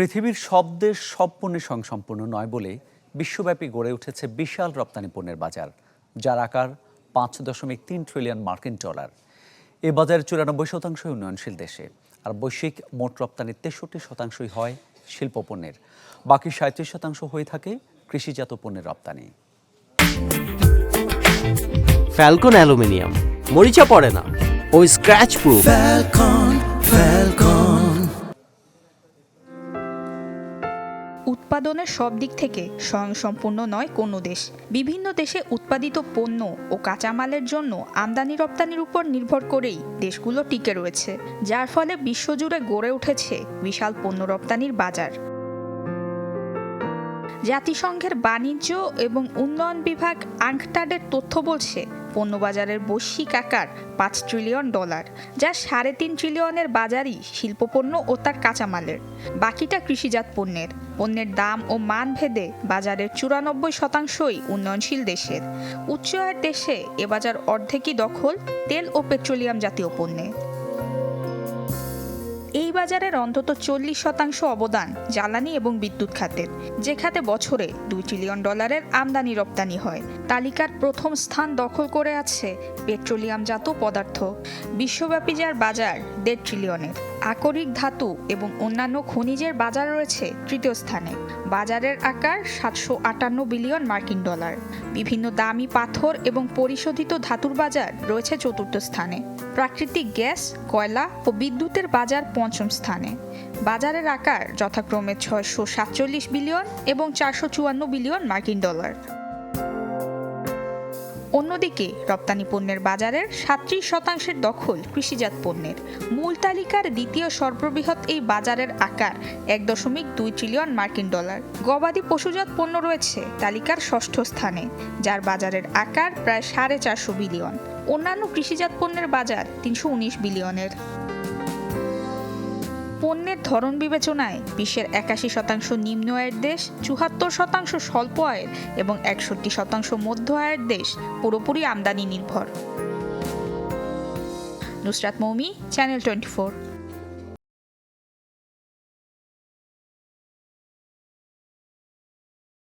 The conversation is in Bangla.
পৃথিবীর সব দেশ সব পণ্যের সংসম্পূর্ণ নয় বলে বিশ্বব্যাপী গড়ে উঠেছে বিশাল রপ্তানি পণ্যের বাজার যার আকার পাঁচ দশমিক তিন ট্রিলিয়ন মার্কিন ডলার। এ বাজারের চুরানব্বই শতাংশই উন্নয়নশীল দেশে আর বৈশ্বিক মোট রপ্তানির তেষট্টি শতাংশই হয় শিল্প পণ্যের বাকি সাঁত্রিশ শতাংশ হয়ে থাকে কৃষিজাত পণ্যের রপ্তানি। ফ্যালকন অ্যালুমিনিয়াম মরিচা পড়ে না ও স্ক্র্যাচ প্রুফ Falcon, Falcon. উৎপাদনের সব দিক থেকে স্বয়ংসম্পূর্ণ নয় কোনো দেশ। বিভিন্ন দেশে উৎপাদিত পণ্য ও কাঁচামালের জন্য আমদানি রপ্তানির উপর নির্ভর করেই দেশগুলো টিকে রয়েছে, যার ফলে বিশ্বজুড়ে গড়ে উঠেছে বিশাল পণ্য রপ্তানির বাজার। জাতিসংঘের বাণিজ্য এবং উন্নয়ন বিভাগ আংকটাডের তথ্য বলছে, পণ্যবাজারের বৈশ্বিক আকার পাঁচ ট্রিলিয়ন ডলার, যা সাড়ে তিন ট্রিলিয়নের বাজারই শিল্পপণ্য ও তার কাঁচামালের। বাকিটা কৃষিজাত পণ্যের। পণ্যের দাম ও মান ভেদে বাজারের চুরানব্বই শতাংশই উন্নয়নশীল দেশের। উচ্চ আয়ের দেশে এ বাজার অর্ধেকই দখল তেল ও পেট্রোলিয়াম জাতীয় পণ্যে। বাজারের অন্তত চল্লিশ শতাংশ অবদান জ্বালানি এবং বিদ্যুৎ খাতের, যে খাতে বছরে দুই ট্রিলিয়ন ডলারের আমদানি রপ্তানি হয়। তালিকার প্রথম স্থান দখল করে আছে পেট্রোলিয়ামজাত পদার্থ। বিশ্বব্যাপী যার বাজার দেড় ট্রিলিয়নের আকরিক ধাতু এবং অন্যান্য খনিজের বাজার রয়েছে তৃতীয় স্থানে। বাজারের আকার সাতশো আটান্ন বিলিয়ন মার্কিন ডলার। বিভিন্ন দামি পাথর এবং পরিশোধিত ধাতুর বাজার রয়েছে চতুর্থ স্থানে। প্রাকৃতিক গ্যাস, কয়লা ও বিদ্যুতের বাজার পঞ্চম স্থানে। বাজারের আকার যথাক্রমে ছয়শো সাতচল্লিশ বিলিয়ন এবং চারশো চুয়ান্ন বিলিয়ন মার্কিন ডলার। অন্যদিকে, রপ্তানি পণ্যের বাজারের সাতত্রিশ শতাংশের দখল কৃষিজাত পণ্যের। মূল তালিকার দ্বিতীয় সর্ববৃহৎ এই বাজারের আকার এক দশমিক দুই ট্রিলিয়ন মার্কিন ডলার। গবাদি পশুজাত পণ্য রয়েছে তালিকার ষষ্ঠ স্থানে, যার বাজারের আকার প্রায় সাড়ে চারশো বিলিয়ন। অন্যান্য কৃষিজাত পণ্যের বাজার তিনশো উনিশ বিলিয়নের। পণ্যের ধরন বিবেচনায় বিশ্বের একাশি শতাংশ নিম্ন আয়ের দেশ চুহাত্তর শতাংশ স্বল্প আয়ের এবং একষট্টি শতাংশ মধ্য আয়ের দেশ পুরোপুরি আমদানি নির্ভর। Nusrat Moumi channel twenty